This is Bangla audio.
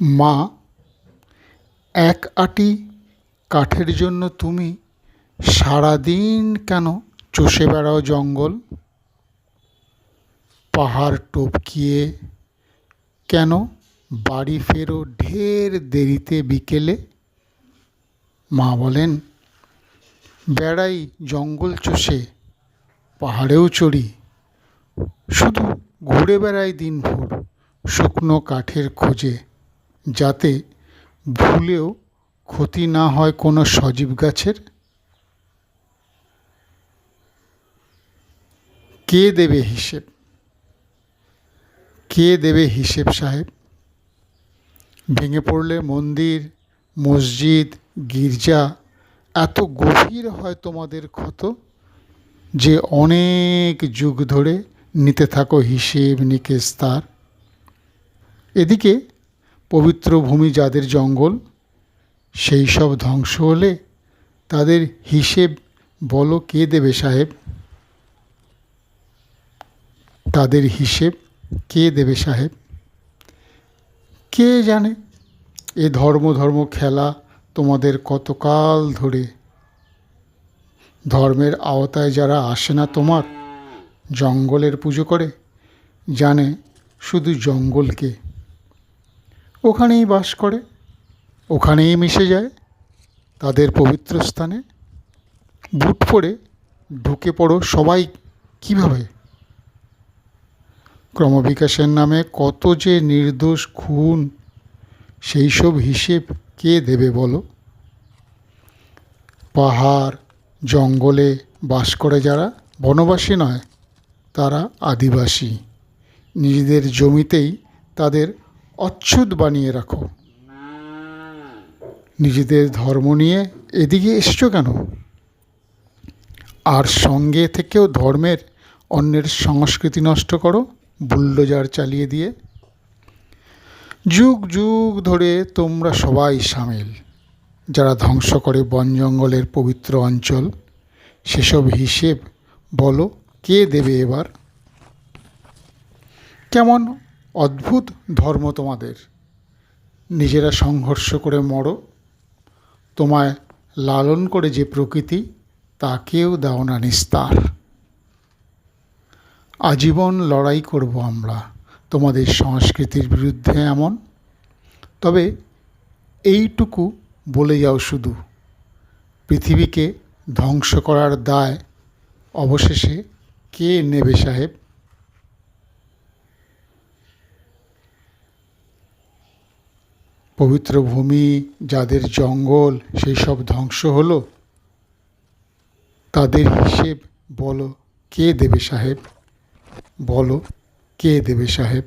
মা, এক আঁটি কাঠের জন্য তুমি সারাদিন কেন চষে বেড়াও জঙ্গল? পাহাড় টপকিয়ে কেন বাড়ি ফেরো ঢের দেরিতে বিকেলে? মা বলেন, বেড়াই, জঙ্গল চষে, পাহাড়েও চড়ি। শুধু ঘুরে বেড়াই দিনভর শুকনো কাঠের খোঁজে। যাতে ভুলেও ক্ষতি না হয় কোনো সজীব গাছের? কে দেবে হিসেব? কে দেবে হিসেব সাহেব? ভেঙে পড়লে মন্দির, মসজিদ, গির্জা এত গভীর হয় তোমাদের ক্ষত যে অনেক যুগ ধরে নিতে থাকো হিসেব নিকেশ তার। এদিকে পবিত্র ভূমি যাদের জঙ্গল, সেই সব ধ্বংস হলে তাদের হিসেব বলো কে দেবে সাহেব? তাদের হিসেব কে দেবে সাহেব? কে জানে? এ ধর্ম ধর্ম খেলা তোমাদের কতকাল ধরে। ধর্মের আওতায় যারা আসে না তোমার, জঙ্গলের পুজো করে, জানে শুধু জঙ্গলকে ওখানেই বাস করে, ওখানেই মিশে যায়, তাদের পবিত্র স্থানে। বুট পরে ঢুকে পড়ো সবাই কীভাবে? ক্রমবিকাশের নামে কত যে নির্দোষ খুন, সেই সব হিসেব কে দেবে বলো? পাহাড়, জঙ্গলে বাস করে যারা বনবাসী নয়, তারা আদিবাসী। নিজেদের জমিতেই তাদের অচ্ছুত বানিয়ে রাখো। নিজেদের ধর্ম নিয়ে এদিকে এসছো কেন? আর সঙ্গে থেকেও ধর্মের অন্যের সংস্কৃতি নষ্ট করো, বুল্ডোজার চালিয়ে দিয়ে। যুগ যুগ ধরে তোমরা সবাই সামিল। যারা ধ্বংস করে বন জঙ্গলের পবিত্র অঞ্চল, সেসব হিসেব বলো, কে দেবে এবার? কেমন অদ্ভুত ধর্ম তোমাদের। নিজেরা সংঘর্ষ করে মরো। তোমায় লালন করে যে প্রকৃতি তাকেও দাও না নিস্তার। আজীবন লড়াই করব আমরা। তোমাদের সংস্কৃতির বিরুদ্ধে এমন। তবে এইটুকু বলে যাও শুধু। পৃথিবীকে ধ্বংস করার দায় অবশেষে কে নেবে সাহেব? পবিত্র ভূমি, যাদের জঙ্গল সেই সব ধ্বংস হলো। তাদের হিসেব বলো কে দেবে সাহেব? বলো কে দেবে সাহেব?